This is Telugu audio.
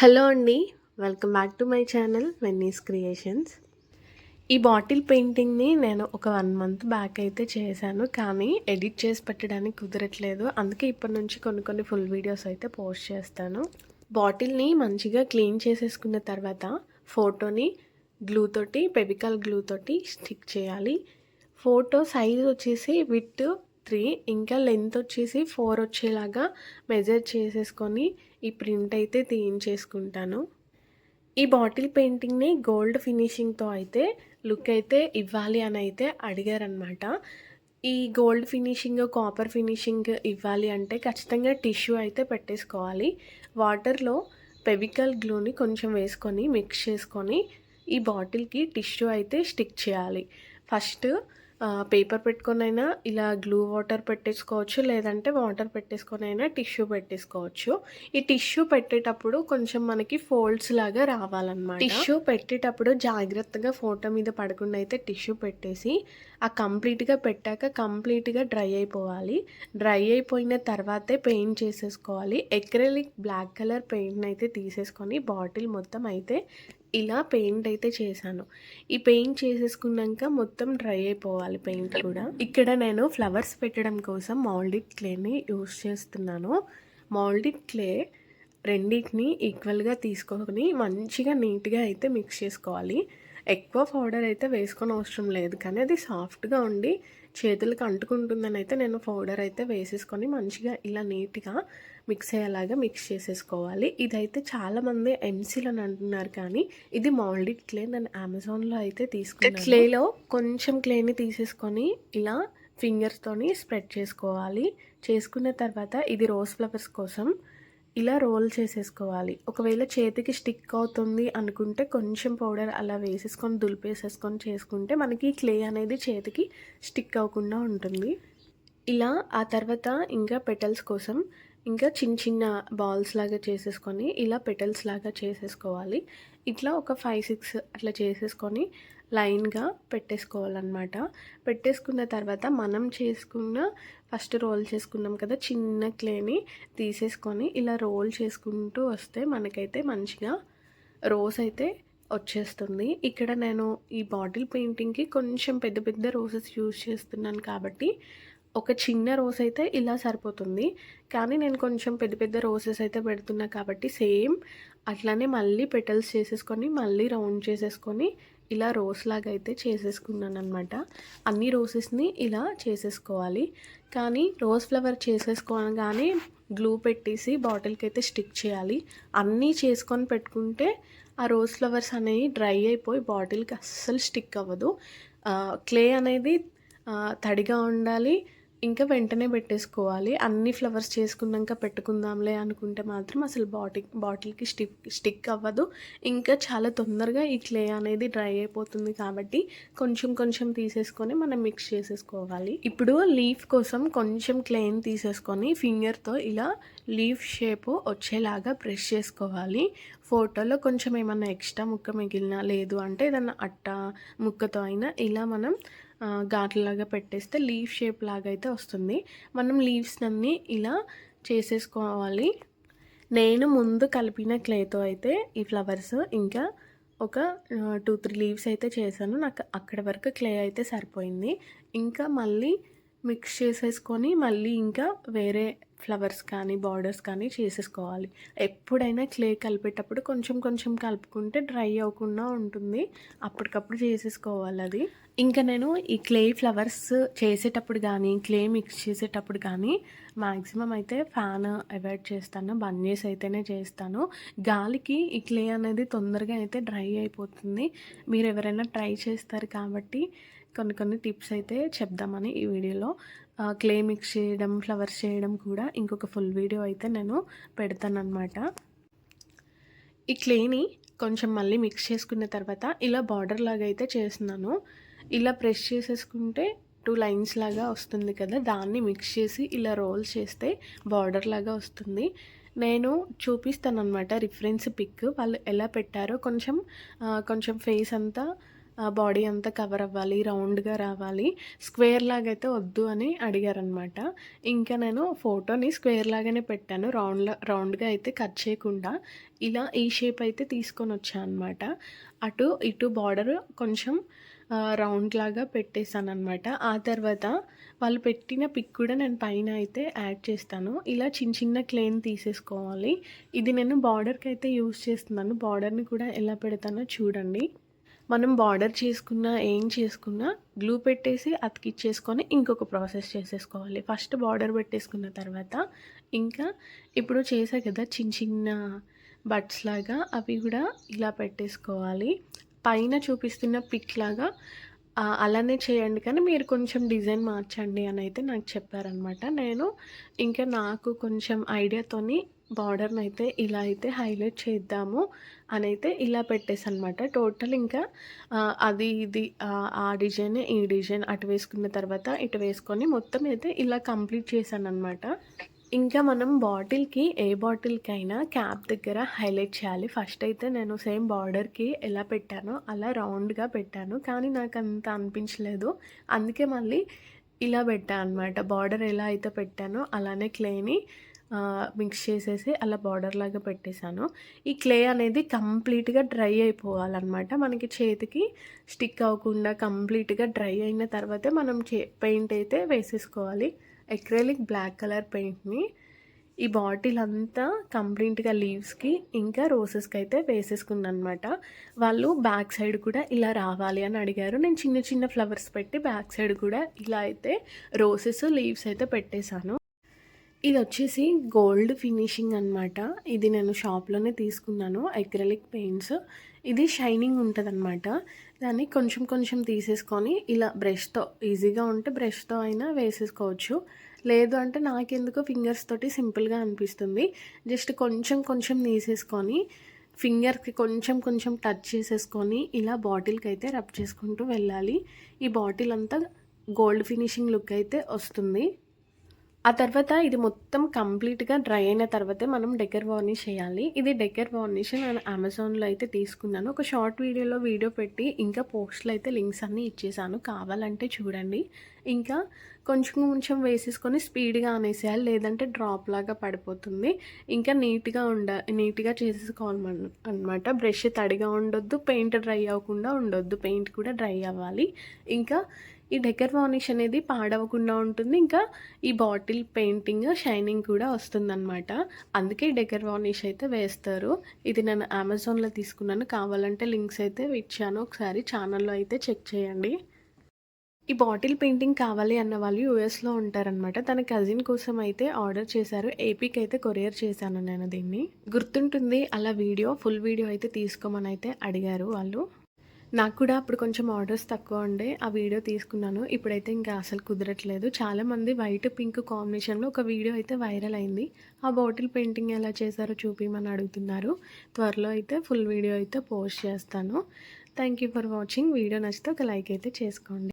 హలో అండి welcome back to my channel Venny's creations. ఈ బాటిల్ పెయింటింగ్ని నేను ఒక వన్ మంత్ బ్యాక్ అయితే చేశాను కానీ ఎడిట్ చేసి పెట్టడానికి కుదరట్లేదు. అందుకే ఇప్పటి నుంచి కొన్ని కొన్ని ఫుల్ వీడియోస్ అయితే పోస్ట్ చేస్తాను. బాటిల్ని మంచిగా క్లీన్ చేసేసుకున్న తర్వాత ఫోటోని గ్లూ తోటి పెవికల్ గ్లూ తోటి స్టిక్ చేయాలి. ఫోటో సైజ్ వచ్చేసి విత్ త్రీ ఇంకా లెంత్ వచ్చేసి ఫోర్ వచ్చేలాగా మెజర్ చేసేసుకొని ఈ ప్రింట్ అయితే తీయించేసుకుంటాను. ఈ బాటిల్ పెయింటింగ్ని గోల్డ్ ఫినిషింగ్తో అయితే లుక్ అయితే ఇవ్వాలి అని అయితే అడిగారనమాట ఈ గోల్డ్ ఫినిషింగ్ కాపర్ ఫినిషింగ్ ఇవ్వాలి అంటే ఖచ్చితంగా టిష్యూ అయితే పెట్టేసుకోవాలి. వాటర్లో పెవికల్ గ్లూని కొంచెం వేసుకొని మిక్స్ చేసుకొని ఈ బాటిల్కి టిష్యూ అయితే స్టిక్ చేయాలి. ఫస్ట్ పేపర్ పెట్టుకొని అయినా ఇలా గ్లూ వాటర్ పెట్టేసుకోవచ్చు లేదంటే వాటర్ పెట్టేసుకొని అయినా టిష్యూ పెట్టేసుకోవచ్చు. ఈ టిష్యూ పెట్టేటప్పుడు కొంచెం మనకి ఫోల్డ్స్ లాగా రావాలన్నమాట. టిష్యూ పెట్టేటప్పుడు జాగ్రత్తగా ఫోటో మీద పడకుండా అయితే టిష్యూ పెట్టేసి ఆ కంప్లీట్గా పెట్టాక కంప్లీట్గా డ్రై అయిపోవాలి. డ్రై అయిపోయిన తర్వాతే పెయింట్ చేసేసుకోవాలి. ఎక్రెలిక్ బ్లాక్ కలర్ పెయింట్ని అయితే తీసేసుకొని బాటిల్ మొత్తం అయితే ఇలా పెయింట్ అయితే చేశాను. ఈ పెయింట్ చేసేసుకున్నాక మొత్తం డ్రై అయిపోవాలి పెయింట్ కూడా. ఇక్కడ నేను ఫ్లవర్స్ పెట్టడం కోసం మౌల్డిడ్ క్లేని యూస్ చేస్తున్నాను. మౌల్డిడ్ క్లే రెండింటిని ఈక్వల్గా తీసుకొని మంచిగా నీట్గా అయితే మిక్స్ చేసుకోవాలి. ఎక్కువ పౌడర్ అయితే వేసుకొని అవసరం లేదు కానీ అది సాఫ్ట్గా ఉండి చేతులకు అంటుకుంటుందని అయితే నేను పౌడర్ అయితే వేసేసుకొని మంచిగా ఇలా నీట్గా మిక్స్ అయ్యేలాగా మిక్స్ చేసేసుకోవాలి. ఇదైతే చాలామంది ఎంసీలో అని అంటున్నారు కానీ ఇది మౌల్డెడ్ క్లే నేను అమెజాన్లో అయితే తీసుకున్నాను క్లేలో కొంచెం క్లేని తీసేసుకొని ఇలా ఫింగర్స్తోని స్ప్రెడ్ చేసుకోవాలి. చేసుకున్న తర్వాత ఇది రోజ్ ఫ్లవర్స్ కోసం ఇలా రోల్ చేసేసుకోవాలి. ఒకవేళ చేతికి స్టిక్ అవుతుంది అనుకుంటే కొంచెం పౌడర్ అలా వేసేసుకొని దులిపేసేసుకొని చేసుకుంటే మనకి క్లే అనేది చేతికి స్టిక్ అవ్వకుండా ఉంటుంది. ఇలా ఆ తర్వాత ఇంకా పెటల్స్ కోసం ఇంకా చిన్న చిన్న బాల్స్ లాగా చేసేసుకొని ఇలా పెటల్స్ లాగా చేసేసుకోవాలి. ఇట్లా ఒక ఫైవ్ సిక్స్ అట్లా చేసేసుకొని లైన్గా పెట్టేసుకోవాలన్నమాట. పెట్టేసుకున్న తర్వాత మనం చేసుకున్న ఫస్ట్ రోల్ చేసుకున్నాం కదా చిన్న క్లేని తీసేసుకొని ఇలా రోల్ చేసుకుంటూ వస్తే మనకైతే మంచిగా రోస్ అయితే వచ్చేస్తుంది. ఇక్కడ నేను ఈ బాటిల్ పెయింటింగ్కి కొంచెం పెద్ద పెద్ద రోజెస్ యూజ్ చేస్తున్నాను కాబట్టి ఒక చిన్న రోజ్ అయితే ఇలా సరిపోతుంది. కానీ నేను కొంచెం పెద్ద పెద్ద రోజెస్ అయితే పెడుతున్నా కాబట్టి సేమ్ అట్లానే మళ్ళీ పెటల్స్ చేసేసుకొని మళ్ళీ రౌండ్ చేసేసుకొని ఇలా రోస్ లాగా అయితే చేసేసుకున్నాను అనమాట అన్ని రోసెస్ని ఇలా చేసేసుకోవాలి. కానీ రోజ్ ఫ్లవర్ చేసేసుకోగానే గ్లూ పెట్టేసి బాటిల్కి అయితే స్టిక్ చేయాలి. అన్నీ చేసుకొని పెట్టుకుంటే ఆ రోజ్ ఫ్లవర్స్ అనేవి డ్రై అయిపోయి బాటిల్కి అస్సలు స్టిక్ అవ్వదు. క్లే అనేది తడిగా ఉండాలి. ఇంకా వెంటనే పెట్టేసుకోవాలి. అన్ని ఫ్లవర్స్ చేసుకున్నాక పెట్టుకుందాంలే అనుకుంటే మాత్రం అసలు బాటిల్ బాటిల్కి స్టిక్ స్టిక్ అవ్వదు. ఇంకా చాలా తొందరగా ఈ క్లే అనేది డ్రై అయిపోతుంది కాబట్టి కొంచెం కొంచెం తీసేసుకొని మనం మిక్స్ చేసేసుకోవాలి. ఇప్పుడు లీఫ్ కోసం కొంచెం క్లేని తీసేసుకొని ఫింగర్తో ఇలా లీఫ్ షేప్ వచ్చేలాగా ప్రెస్ చేసుకోవాలి. ఫోటోలో కొంచెం ఏమన్నా ఎక్స్ట్రా ముక్క మిగిలినా లేదు అంటే ఏదన్నా అట్ట ముక్కతో అయినా ఇలా మనం ఘాట్లలాగా పెట్టేస్తే లీఫ్ షేప్ లాగా అయితే వస్తుంది. మనం లీవ్స్ అన్నీ ఇలా చేసేసుకోవాలి. నేను ముందు కలిపిన క్లేతో అయితే ఈ ఫ్లవర్స్ ఇంకా ఒక టూ త్రీ లీవ్స్ అయితే చేశాను. నాకు అక్కడ వరకు క్లే అయితే సరిపోయింది. ఇంకా మళ్ళీ మిక్స్ చేసేసుకొని మళ్ళీ ఇంకా వేరే ఫ్లవర్స్ కానీ బార్డర్స్ కానీ చేసేసుకోవాలి. ఎప్పుడైనా క్లే కలిపేటప్పుడు కొంచెం కొంచెం కలుపుకుంటే డ్రై అవ్వకుండా ఉంటుంది. అప్పటికప్పుడు చేసేసుకోవాలి అది. ఇంకా నేను ఈ క్లే ఫ్లవర్స్ చేసేటప్పుడు కానీ క్లే మిక్స్ చేసేటప్పుడు కానీ మ్యాక్సిమం అయితే ఫ్యాన్ అవాయిడ్ చేస్తాను. బంద్ చేసి అయితేనే చేస్తాను. గాలికి ఈ క్లే అనేది తొందరగా అయితే డ్రై అయిపోతుంది. మీరు ఎవరైనా ట్రై చేస్తారు కాబట్టి కొన్ని కొన్ని టిప్స్ అయితే చెప్దామని ఈ వీడియోలో. క్లే మిక్స్ చేయడం ఫ్లవర్స్ చేయడం కూడా ఇంకొక ఫుల్ వీడియో అయితే నేను పెడతానమాట ఈ క్లేని కొంచెం మళ్ళీ మిక్స్ చేసుకున్న తర్వాత ఇలా బార్డర్ లాగా అయితే చేస్తున్నాను. ఇలా ప్రెస్ చేసేసుకుంటే టూ లైన్స్ లాగా వస్తుంది కదా దాన్ని మిక్స్ చేసి ఇలా రోల్ చేస్తే బార్డర్ లాగా వస్తుంది. నేను చూపిస్తాను అనమాట రిఫరెన్స్ పిక్. వాళ్ళు ఎలా పెట్టారో కొంచెం కొంచెం ఫేస్ అంతా బాడీ అంతా కవర్ అవ్వాలి రౌండ్గా రావాలి. స్క్వేర్ లాగా అయితే వద్దు అని అడిగారనమాట ఇంకా నేను ఫోటోని స్క్వేర్ లాగానే పెట్టాను. రౌండ్ రౌండ్గా అయితే కట్ చేయకుండా ఇలా ఈ షేప్ అయితే తీసుకొని వచ్చాను అనమాట అటు ఇటు బార్డర్ కొంచెం రౌండ్ లాగా పెట్టేశాను అనమాట ఆ తర్వాత వాళ్ళు పెట్టిన పిక్ కూడా నేను పైన అయితే యాడ్ చేస్తాను. ఇలా చిన్న చిన్న క్లేన్ తీసేసుకోవాలి. ఇది నేను బార్డర్కి అయితే యూస్ చేస్తున్నాను. బార్డర్ని కూడా ఎలా పెడతానో చూడండి. మనం బార్డర్ చేసుకున్నా ఏం చేసుకున్నా గ్లూ పెట్టేసి అతికిచ్చేసుకొని ఇంకొక ప్రాసెస్ చేసేసుకోవాలి. ఫస్ట్ బార్డర్ పెట్టేసుకున్న తర్వాత ఇంకా ఇప్పుడు చేసా కదా చిన్న చిన్న బట్స్ లాగా అవి కూడా ఇలా పెట్టేసుకోవాలి. పైన చూపిస్తున్న పిక్ లాగా అలానే చేయండి. కానీ మీరు కొంచెం డిజైన్ మార్చండి అని అయితే నాకు చెప్పారనమాట నేను ఇంకా నాకు కొంచెం ఐడియాతోని బార్డర్ని అయితే ఇలా అయితే హైలైట్ చేద్దాము అని అయితే ఇలా పెట్టేసి అనమాట టోటల్ ఇంకా అది ఇది ఆ డిజైన్ ఈ డిజైన్ అటు వేసుకున్న తర్వాత ఇటు వేసుకొని మొత్తం అయితే ఇలా కంప్లీట్ చేశాను అనమాట ఇంకా మనం బాటిల్కి ఏ బాటిల్కైనా క్యాప్ దగ్గర హైలైట్ చేయాలి. ఫస్ట్ అయితే నేను సేమ్ బార్డర్కి ఎలా పెట్టానో అలా రౌండ్గా పెట్టాను. కానీ నాకు అంత అనిపించలేదు. అందుకే మళ్ళీ ఇలా పెట్టాను అనమాట. బార్డర్ ఎలా అయితే పెట్టానో అలానే క్లేని మిక్స్ చేసేసి అలా బార్డర్ లాగా పెట్టేశాను. ఈ క్లే అనేది కంప్లీట్గా డ్రై అయిపోవాలన్నమాట. మనకి చేతికి స్టిక్ అవ్వకుండా కంప్లీట్గా డ్రై అయిన తర్వాతే మనం చే పెయింట్ అయితే వేసేసుకోవాలి. ఎక్రెలిక్ బ్లాక్ కలర్ పెయింట్ని ఈ బాటిల్ అంతా కంప్లీట్గా లీవ్స్కి ఇంకా రోసెస్కి అయితే వేసేసుకున్నాను అనమాట వాళ్ళు బ్యాక్ సైడ్ కూడా ఇలా రావాలి అని అడిగారు. నేను చిన్న చిన్న ఫ్లవర్స్ పెట్టి బ్యాక్ సైడ్ కూడా ఇలా అయితే రోసెస్ లీవ్స్ అయితే పెట్టేశాను. ఇది వచ్చేసి గోల్డ్ ఫినిషింగ్ అనమాట ఇది నేను షాప్లోనే తీసుకున్నాను అక్రలిక్ పెయింట్స్. ఇది షైనింగ్ ఉంటుందన్నమాట. దాన్ని కొంచెం కొంచెం తీసేసుకొని ఇలా బ్రష్తో ఈజీగా ఉంటే బ్రష్తో అయినా వేసేసుకోవచ్చు. లేదు అంటే నాకెందుకో ఫింగర్స్ తోటి సింపుల్గా అనిపిస్తుంది. జస్ట్ కొంచెం కొంచెం తీసేసుకొని ఫింగర్కి కొంచెం కొంచెం టచ్ చేసేసుకొని ఇలా బాటిల్కి అయితే రబ్ చేసుకుంటూ వెళ్ళాలి. ఈ బాటిల్ అంతా గోల్డ్ ఫినిషింగ్ లుక్ అయితే వస్తుంది. ఆ తర్వాత ఇది మొత్తం కంప్లీట్గా డ్రై అయిన తర్వాతే మనం డెకర్ వార్నిష్ చేయాలి. ఇది డెకర్ వార్నిష్ నేను అమెజాన్లో అయితే తీసుకున్నాను. ఒక షార్ట్ వీడియోలో వీడియో పెట్టి ఇంకా పోస్ట్లో అయితే లింక్స్ అన్నీ ఇచ్చేసాను. కావాలంటే చూడండి. ఇంకా కొంచెం కొంచెం వేసేసుకొని స్పీడ్గా అనేసేయాలి. లేదంటే డ్రాప్ లాగా పడిపోతుంది. ఇంకా నీట్గా ఉండ నీట్గా చేసేసుకోవాలి అనమాట బ్రష్ తడిగా ఉండొద్దు పెయింట్ డ్రై అవ్వకుండా ఉండొద్దు. పెయింట్ కూడా డ్రై అవ్వాలి. ఇంకా ఈ డెకర్ వార్నిష్ అనేది పాడవకుండా ఉంటుంది. ఇంకా ఈ బాటిల్ పెయింటింగ్ షైనింగ్ కూడా వస్తుందన్నమాట. అందుకే డెకర్ వార్నిష్ అయితే వేస్తారు. ఇది నేను అమెజాన్లో తీసుకున్నాను. కావాలంటే లింక్స్ అయితే ఇచ్చాను. ఒకసారి ఛానల్లో అయితే చెక్ చేయండి. ఈ బాటిల్ పెయింటింగ్ కావాలి అన్న వాళ్ళు యూఎస్లో ఉంటారనమాట తన కజిన్ కోసం అయితే ఆర్డర్ చేశారు. ఏపీకి అయితే కొరియర్ చేశాను నేను దీన్ని. గుర్తుంటుంది అలా వీడియో ఫుల్ వీడియో అయితే తీసుకోమని అయితే అడిగారు వాళ్ళు. నాకు కూడా అప్పుడు కొంచెం ఆర్డర్స్ తక్కువ ఉండే. ఆ వీడియో తీసుకున్నాను. ఇప్పుడైతే ఇంకా అసలు కుదరట్లేదు. చాలామంది వైట్ పింక్ కాంబినేషన్లో ఒక వీడియో అయితే వైరల్ అయింది. ఆ బాటిల్ పెయింటింగ్ ఎలా చేశారో చూపిమని అడుగుతున్నారు. త్వరలో అయితే ఫుల్ వీడియో అయితే పోస్ట్ చేస్తాను. Thank you for watching. Video నచ్చితే ఒక లైక్ అయితే చేసుకోండి.